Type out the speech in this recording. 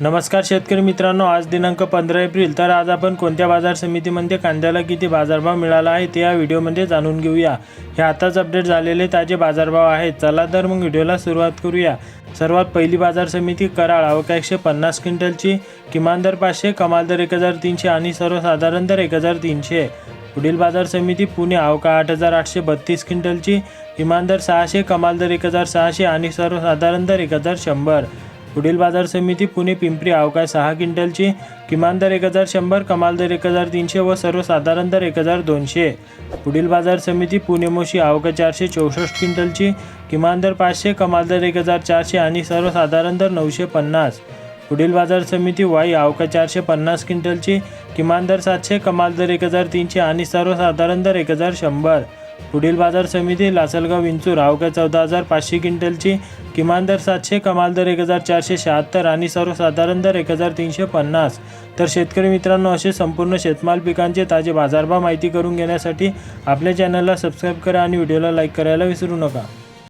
नमस्कार शेतकरी मित्रांनो आज दिनांक पंधरा एप्रिल. तर आज आपण कोणत्या बाजार समितीमध्ये कांद्याला किती बाजारभाव मिळाला आहे ते या व्हिडिओमध्ये जाणून घेऊया. हे आताच अपडेट झालेले ताजे बाजारभाव आहेत. चला तर मग व्हिडिओला सुरुवात करूया. सर्वात पहिली बाजार समिती कराळ. अवका एकशे पन्नास क्विंटलची किमान दर पाचशे कमाल दर एक हजार तीनशे आणि सर्वसाधारण दर एक हजार तीनशे. पुढील बाजार समिती पुणे. अवका आठ हजार आठशे बत्तीस क्विंटलची किमान दर सहाशे कमाल दर एक हजार सहाशे आणि सर्वसाधारण दर एक हजार शंभर. पुढील बाजार समिती पुणे पिंपरी अवकाश सहा क्विंटलची किमान दर एक हजार शंभर कमाल दर एक हजार तीनशे व सर्वसाधारण दर एक हजार दोनशे. पुढील बाजार समिती पुणे मोशी अवका चारशे चौसष्ट क्विंटलची किमान दर पाचशे कमाल दर एक हजार चारशे आणि सर्वसाधारण दर नऊशे पन्नास. पुढील बाजार समिती वाई अवका चारशे पन्नास क्विंटलची किमान दर सातशे कमाल दर एक हजार तीनशे आणि सर्वसाधारण दर एक हजार शंभर. पुढील बाजार समिती लासलगाव विंचूर अवघ्या चौदा हजार पाचशे क्विंटलची किमान दर सातशे कमाल दर एक हजार चारशे शहात्तर आणि सर्वसाधारण दर एक हजार तीनशे पन्नास. तर शेतकरी मित्रांनो असे संपूर्ण शेतमाल पिकांचे ताजे बाजारभाव माहिती करून घेण्यासाठी आपल्या चॅनलला सबस्क्राईब करा आणि व्हिडिओला लाईक करायला विसरू नका.